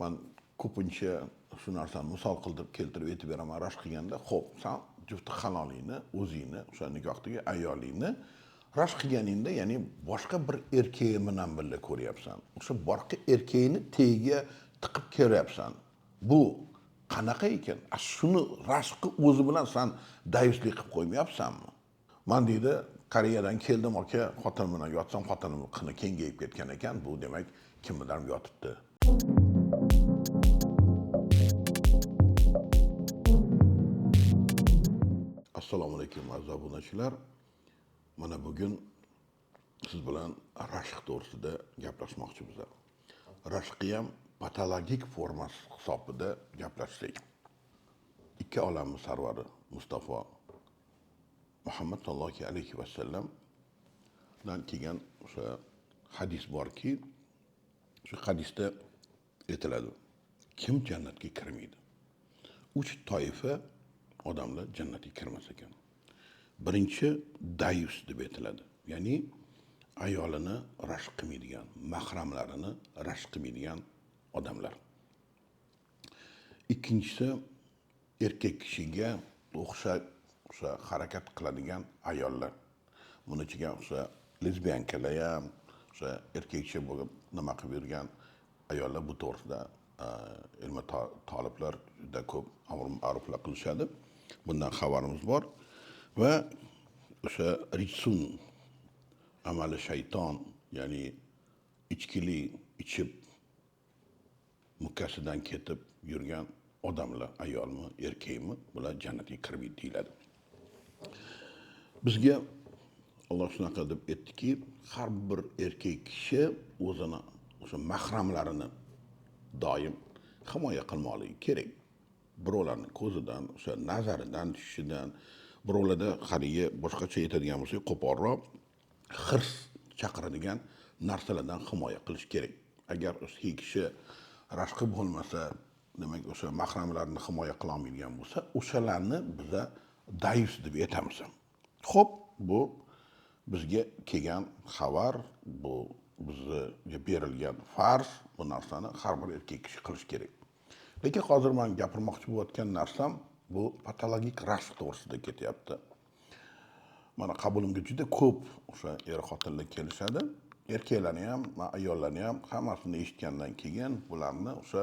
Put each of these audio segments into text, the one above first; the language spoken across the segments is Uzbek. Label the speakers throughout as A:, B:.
A: man ko'pincha shu narsani misol qilib keltirib aytib beraman. Rashk qilganda ho'p san jufti halolingni o'zingni o'sha nikohdagi ayolingni rashk qilganingda ya'ni boshqa bir erkak bilan birga ko'ryapsan. O'sha boshqa erkakni tagiga tiqib kelyapsan bu qanaqa ekan? A shuni rashqni o'zi bilan san dayuslik qilib qo'ymayapsanmi? Man deydi koreyadan keldim aka xotinim bilan yotsam xotinim qini kengayib ketgan ekan. Bu demak kim bilan yotibdi? Assalomu alaykum aziz obunachilar. Mana bugun siz bilan rashq to'g'risida gaplashmoqchimiz rashqni ham patologik formasi hisobida gaplashsak ikki olamni sarvari mustafa muhammad sallallohu alayhi vasallamdan kelgan o'sha hadis borki shu hadisda etiladi. Kim jannatga kirmaydi? Uch toifa odamlar jannatga kirmas ekan. Birinchi dayus deb aytiladi ya'ni ayolini rashk qilmaydigan mahramlarini rashk qilmaydigan odamlar. Ikkinchisi erkak kishiga o'xshab o'sha harakat qiladigan ayollar. Buni ichiga o'sha lesbiyankalar ham o'sha erkak kishi bo'lib nima qilib yurgan ayollar bu to'g'risida e, ilmi toliblar juda ko'p amr ma'ruflar qilishadi. Bundan xabarimiz bor. Va o'sha ritsun amali shayton ya'ni ichkili ichib mukkasidan ketib yurgan odamlar ayolmi erkakmi bular jannatga kirmaydi deyiladi. Bizga alloh shunaqa deb aytdiki har bir erkak kishi o'zini o'sha mahramlarini doim himoya qilmoqligi kerak. Birovlarni ko'zidan o'sha nazaridan tushishidan birovlarda haligi boshqacha aytadigan bo'lsak qo'polroq hirs chaqiradigan narsalardan himoya qilish kerak. Agar o'sha kishi rashqi bo'lmasa demak o'sha mahramlarni himoya qilolmaydigan bo'lsa o'shalarni biza dayus deb aytamiz. Ho'p bu bizga kelgan xabar bu bizga berilgan farz bu narsani har bir erkak kishi qilishi kerak. Lekin hozir man gapirmoqchi bo'layotgan narsam bu patologik rashq to'g'risida ketyapti. Mana qabulimga juda ko'p o'sha er xotinlar kelishadi. Erkaklarni ham ayollarni ham hammasini eshitgandan keyin bularni o'sha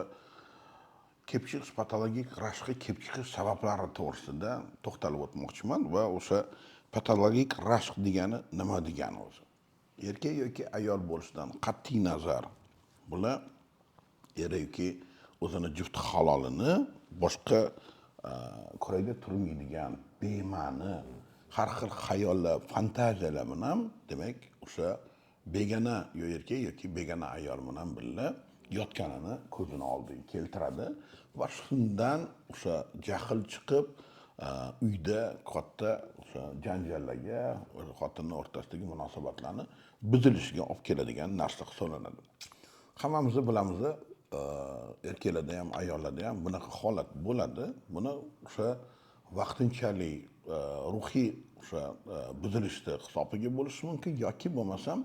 A: kelib chiqish patologik rashqqa kelib chiqish sabablari to'g'risida to'xtalib o'tmoqchiman va o'sha patologik rashq degani nima degani o'zi. Erkak yoki ayol bo'lishidan qat'iy nazar. Bular er yoki o'zini juft halolini boshqa e, ko'rakda turmaydigan bema'ni har xil xayollar fantaziyalar bilan demak o'sha begona yo erkak yoki begona ayol bilan birga yotganini ko'zini oldiga keltiradi va shundan o'sha jahl chiqib e, uyda katta o'sha janjallarga xotinni o'rtasidagi munosabatlarni buzilishiga olib keladigan narsa hisoblanadi. Hammamiz bilamiz e, erkaklarda ham ayollarda ham bunaqa holat bo'ladi. Buni o'sha vaqtinchalik e, ruhiy o'sha e, buzilishni hisobiga bo'lishi mumkin yoki bo'lmasam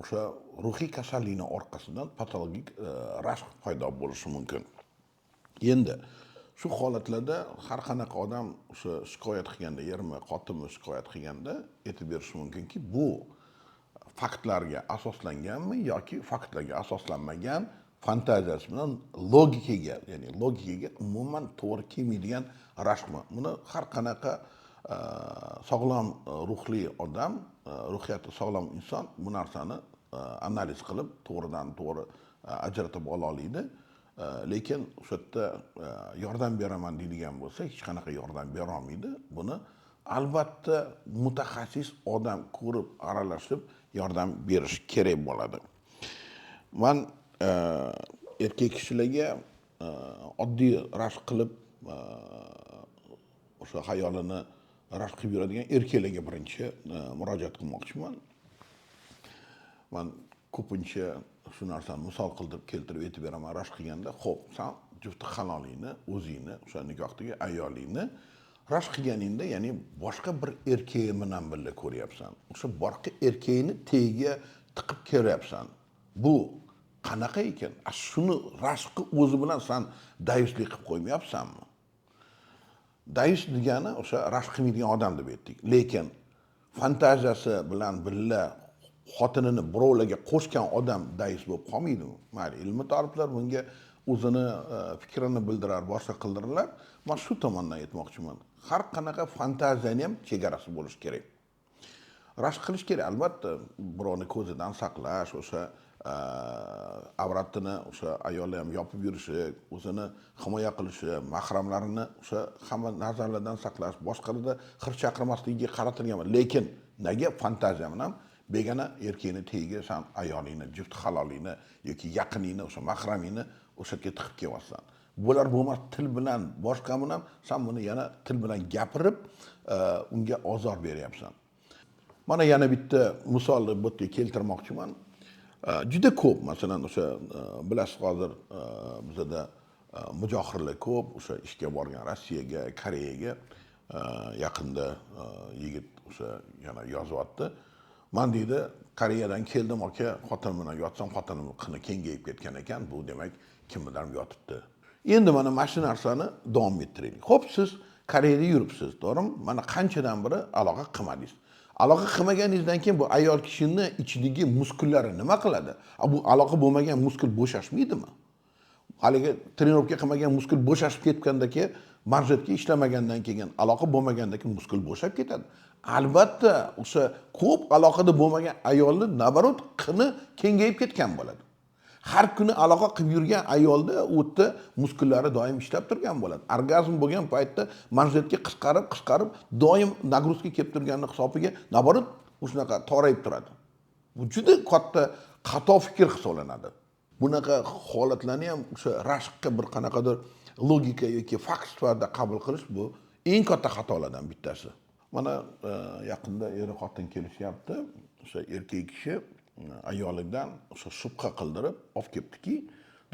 A: o'sha ruhiy kasallikni orqasidan patologik rashk paydo bo'lishi mumkin. Endi shu holatlarda har qanaqa odam o'sha shikoyat qilganda ermi xotinmi shikoyat qilganda aytib berishi mumkinki bu faktlarga asoslanganmi yoki faktlarga asoslanmagan fantaziyasi bilan logikaga ya'ni logikaga umuman to'g'ri kelmaydigan rashqmi buni har qanaqa e, sog'lom e, ruhli odam e, ruhiyati sog'lom inson bu narsani analiz qilib to'g'ridan to'g'ri ajratib ola oladi. Lekin o'sha yerda yordam beraman deydigan bo'lsa hech qanaqa yordam berolmaydi buni albatta mutaxassis odam ko'rib aralashib yordam berish kerak bo'ladi. Man e, erkak kishilarga e, oddiy rashk qilib e, o'sha hayolini rashk qilib yuradigan erkaklarga birinchi murojaat qilmoqchiman. Man ko'pincha shu narsani misol qilib keltirib aytib beraman rashk qilganda ho'p san jufti halolingni o'zingni o'sha nikohdagi ayolingni rashk qilganingda ya'ni boshqa bir erkak bilan birga ko'ryapsan. O'sha boshqa erkakni tagiga tiqib kelyapsan bu qanaqa ekan? Shuni rashqni o'zi bilan san dayuslik qilib qo'ymayapsanmi? Dayus degani o'sha rashq qilmaydigan odam deb aytdik. Lekin fantaziyasi bilan birga xotinini birovlarga qo'shgan odam dayus bo'lib qolmaydimi? Mayli ilmi toliblar bunga o'zini e, fikrini bildirar boshqa qildirlar man shu tomondan aytmoqchiman. Har qanaqa fantaziyani ham chegarasi bo'lishi kerak. Rashk qilish kerak albatta. Birovni ko'zidan saqlash o'sha e, avratini o'sha ayollar ham yopib yurishi o'zini himoya qilishi mahramlarini o'sha hamma nazarlardan saqlash boshqalarda hir chaqirmasligiga qaratilgan. Lekin nega fantaziya bilan begona erkakni tagiga san ayolingni juft halolingni yoki yaqiningni o'sha mahramingni o'sha yerga tiqib kelyapsan. Bular bo'lmas til bilan boshqa bilan san buni yana til bilan gapirib eh, unga ozor beryapsan. Mana yana bitta misolni bu yerga keltirmoqchiman. Eh, juda ko'p masalan o'sha eh, bilasiz hozir bizada mujohirlar ko'p o'sha ishga borgan rossiyaga koreyaga. Yaqinda yigit o'sha yana yozyapti. Man deydi koreyadan keldim aka xotinim bilan yotsam xotinim qini kengayib ketgan ekan bu demak kim bilan yotibdi? Endi mana mana shu narsani davom ettiraylik ho'p siz koreyada yuribsiz to'g'rimi? Mana qanchadan biri aloqa qilmadingiz. Aloqa qilmaganingizdan keyin bu ayol kishini ichidagi muskullari nima qiladi? Bu aloqa bo'lmagan muskul bo'shashmaydimi? Haligi trenirovka qilmagan muskul bo'shashib ketgandan keyin manjetga ishlamagandan keyin aloqa bo'lmagandan keyin muskul bo'shab ketadi. Albatta o'sha ko'p aloqada bo'lmagan ayolni наоборот qini kengayib ketgan bo'ladi. Har kuni aloqa qilib yurgan ayolda u yerda muskullari doim ishlab turgan bo'ladi. Orgazm bo'lgan paytda manjetga qisqarib qisqarib doim нагрузка kelib turganini hisobiga наоборот shunaqa torayib turadi. Bu juda katta xato fikr hisoblanadi. Bunaqa holatlarni ham o'sha rashqqa bir qanaqadir logika yoki fakt sifatida qabul qilish bu eng katta xatolardan bittasi. Mana e, yaqinda er xotin kelishyapti. O'sha erkak kishi e, ayolidan o'sha shubha qildirib olib kelibdiki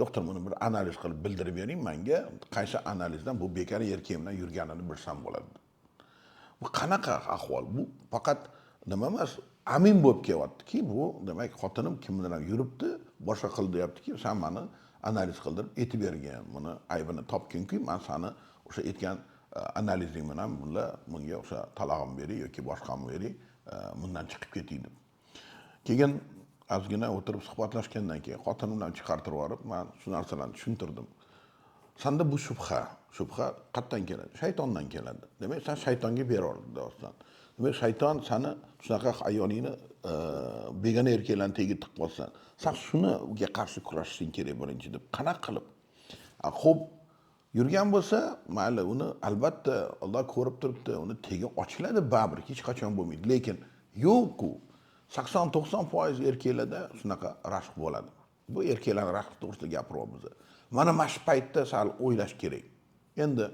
A: doktor buni bir analiz qilib bildirib bering manga qaysi analizdan bu bekor erkak bilan yurganini bilsam bo'ladi. Bu qanaqa ahvol? Bu faqat nima emas amin bo'lib kelyaptiki bu demak xotinim kim bilan yuribdi boshqa qil deyaptiki san mani analiz qildirib aytib bergin buni aybini topginki man sani o'sha aytgan e, analizing bilan bunga bunga o'sha talog'im bering yoki boshqamni bering e, bundan chiqib keting deb. Keyin ozgina o'tirib suhbatlashgandan keyin xotinim bilan chiqartirib yuborib man shu narsalarni tushuntirdim. Sanda bu shubha shubha qayerdan keladi? Shaytondan keladi. Demak san shaytonga beraversan demak shayton sani shunaqa ayolingni e, begona erkaklarni tagiga tiqib qolsan san shuniga qarshi kurashishing kerak birinchi deb qanaqa qilib? Ho'p yurgan bo'lsa mayli uni albatta olloh ko'rib turibdi uni tegi ochiladi baribir hech qachon bo'lmaydi. Lekin yo'qku sakson to'qson foiz erkaklarda shunaqa rashq bo'ladi. Bu erkaklarni rashqi to'g'risida gapiryapmiz. Mana mana shu paytda sal o'ylash kerak. Endi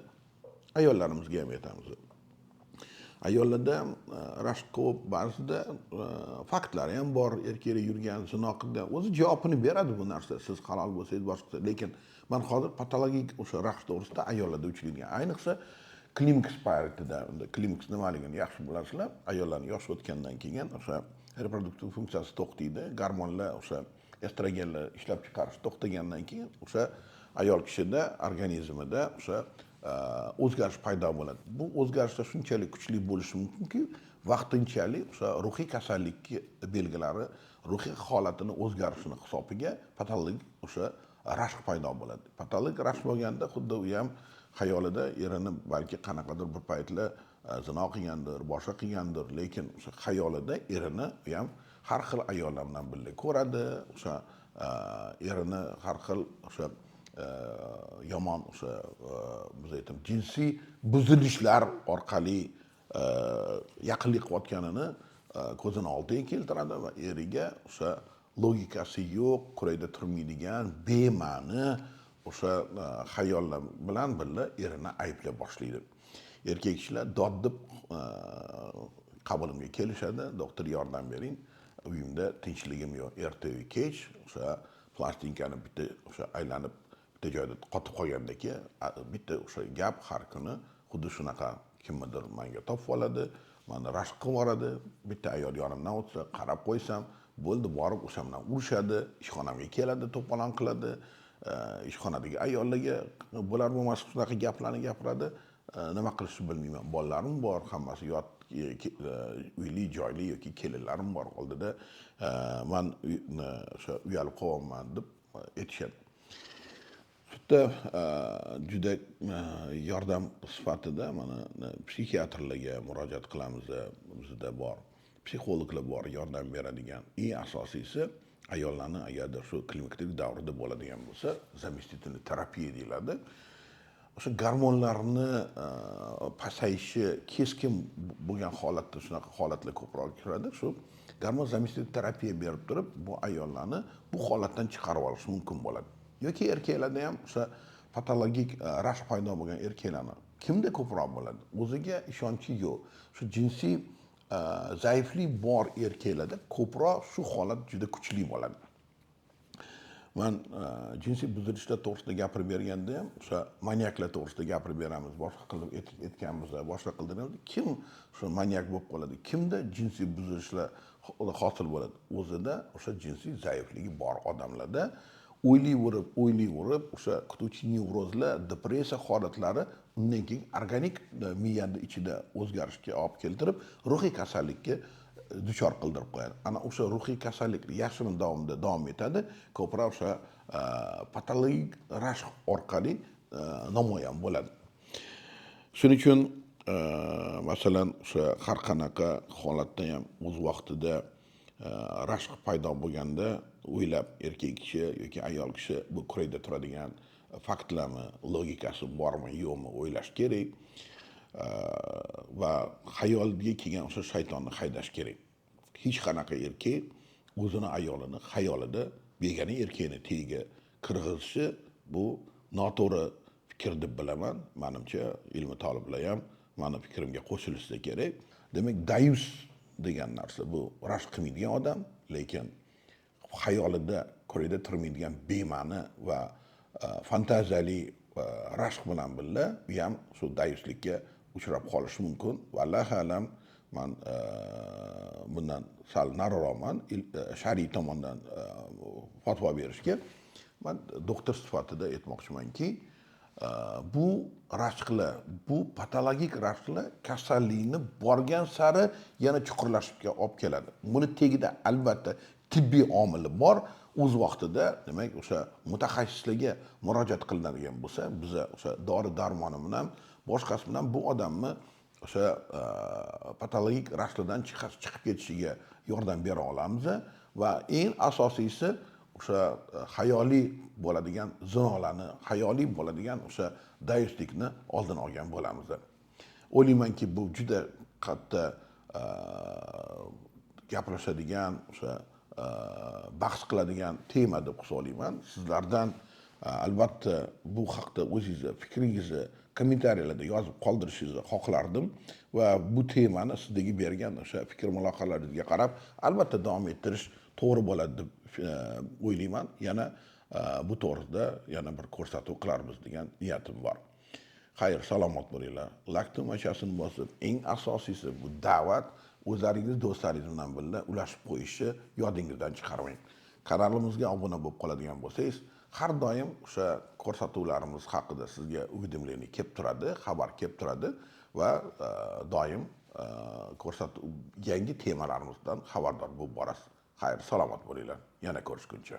A: ayollarimizga ham aytamiz. Ayollarda e, rashk ko'p ba'zida e, faktlari ham bor. Erkaklar yurgan zino qilgan. O'zi javobini beradi bu narsa. Siz halol bo'lsangiz boshqasi lekin man hozir patologik o'sha rashq to'g'risida ayollarda uchraydigan. Ayniqsa klimaks paytida klimaks nimaligini yaxshi bilasizlar. Ayollarni yoshi o'tgandan keyin o'sha reproduktiv funksiyasi to'xtaydi. Gormonlar o'sha estrogenlar ishlab chiqarish to'xtagandan keyin o'sha ayol kishida organizmida o'sha Э, o'zgarish paydo bo'ladi. Bu o'zgarishlar shunchalik kuchli bo'lishi mumkinki vaqtinchalik o'sha ruhiy kasallikni belgilari ruhiy holatini o'zgarishini hisobiga patologik o'sha rashk paydo bo'ladi. Patologik rashk bo'lganda xuddi u ham xayolida erini balki qanaqadir bir paytlar e, zino qilgandir boshqa qilgandir lekin o'sha xayolida erini u ham har xil ayollar bilan birga ko'radi o'sha e, erini har xil o'sha yomon o'sha e, biz aytamiz jinsiy buzilishlar orqali e, yaqinlik qilayotganini e, ko'zini oldiga keltiradi va eriga o'sha logikasi yo'q qurayda turmaydigan bema'ni o'sha xayollar bilan birga erini ayblay boshlaydi. Erkak kishilar dod deb qabulimga kelishadi. Doktor yordam bering. Uyimda tinchligim yo'q. Ertayu kech o'sha plastinkani bitta o'sha aylanib bitta joyda qotib qolgandan keyin bitta o'sha gap har kuni xuddi shunaqa kimnidir manga topib oladi mani rashk qilib yuboradi. Bitta ayol yonimdan o'tsa qarab qo'ysam bo'ldi borib o'sha bilan urishadi ishxonamga keladi to'polon qiladi. E, ishxonadagi ayollarga bo'lar bo'lmas shunaqa gaplarni gapiradi. E, nima qilishni bilmayman bolalarim bor hammasi yot e, uyli joyli yoki kelinlarim bor oldida. Man o'sha uyalib qolyapman deb aytishadi. Shu e, juda e, yordam sifatida mana e, psixiatrlarga murojaat qilamiz bizda bor psixologlar bor yordam beradigan. Eng asosiysi ayollarni agarda shu klimaktik davrida bo'ladigan bo'lsa заместительный terapiya deyiladi. O'sha gormonlarni pasayishi keskin bo'lgan holatda shunaqa holatlar ko'proq kiradi. Shu gormon заместительный terapiya berib turib bu ayollarni bu holatdan chiqarib olish mumkin bo'ladi. Yoki erkaklarda ham o'sha patologik e, rashk paydo bo'lgan erkaklarni kimda ko'proq bo'ladi? O'ziga ishonchi yo'q. Shu jinsiy e, zaiflik bor erkaklarda ko'proq shu holat juda kuchli bo'ladi. Man e, jinsiy buzilishlar to'g'risida gapirib berganda ham o'sha manyaklar to'g'risida gapirib beramiz boshqa qilib aytganmiz boshqa qildiramiz. Kim shu manyak bo'lib qoladi? Kimda jinsiy buzilishlar hosil bo'ladi? O'zida o'sha jinsiy zaifligi bor odamlarda o'ylayverib o'ylayverib o'sha kutuvchi nevrozlar depressiya holatlari undan keyin organik miyani ichida o'zgarishga olib keltirib ruhiy kasallikka э, duchor qildirib qo'yadi. Ana o'sha ruhiy kasallik yashirin davomida davom etadi. Ko'proq o'sha э, patologik rashk orqali э, namoyon bo'ladi. Shuning uchun masalan o'sha har qanaqa holatda ham o'z vaqtida rashq paydo bo'lganda o'ylab erkak kishi yoki ayol kishi bu kurayda turadigan faktlarni logikasi bormi yo'qmi o'ylash kerak va xayolga kelgan o'sha shaytonni haydash kerak hech qanaqa erkak o'zini ayolini xayolida begona erkakni tagiga kirg'izishi bu noto'g'ri fikr deb bilaman manimcha ilmi toliblar ham mani fikrimga qo'shilishsa kerak demak dayus degan narsa bu rashk qilmaydigan odam lekin xayolida ko'rida turmaydigan bema'ni va e, fantaziyali e, rashq bilan birga u ham shu dayuslikka uchrab qolishi mumkin. Va allohu alam man e, bundan sal nariroqman. Shar'iy tomondan fatvo berishga man doktor sifatida aytmoqchimanki bu rashqlar bu patologik rashqlar kasallikni borgan sari yana chuqurlashib olib keladi. Buni tagida albatta tibbiy omili bor. O'z vaqtida demak o'sha mutaxassislarga murojaat qilinadigan bo'lsa biza o'sha dori darmoni bilan boshqasi bilan bu odamni o'sha e, patologik rashqlardan chiqib ketishiga yordam bera olamiz. Va eng asosiysi o'sha e, hayoliy bo'ladigan zinolarni hayoliy bo'ladigan o'sha dayuslikni oldini olgan bo'lamiz. O'ylaymanki bu juda katta e, gapirishadigan o'sha e, bahs qiladigan tema deb hisoblayman sizlardan albatta bu haqda o'zingizni fikringizni kommentariyalarda yozib qoldirishingizni xohlardim va bu temani sizdagi bergan o'sha fikr mulohazalaringizga qarab albatta davom ettirish to'g'ri bo'ladi deb o'ylayman. Yana bu to'g'risida yana bir ko'rsatuv qilarmiz degan niyatim bor. Xayr salomat bo'linglar. Lak tumashasini bosib eng asosiysi bu da'vat o'zlaringiz do'stlaringiz bilan birga ulashib qo'yishni yodingizdan chiqarmang. Kanalimizga obuna bo'lib qoladigan bo'lsangiz har doim o'sha ko'rsatuvlarimiz haqida sizga уведомление kelib turadi xabar kelib turadi va doim ko'rsatuv yangi temalarimizdan xabardor bo'lib borasiz. Xayr salomat bo'linglar yana ko'rishguncha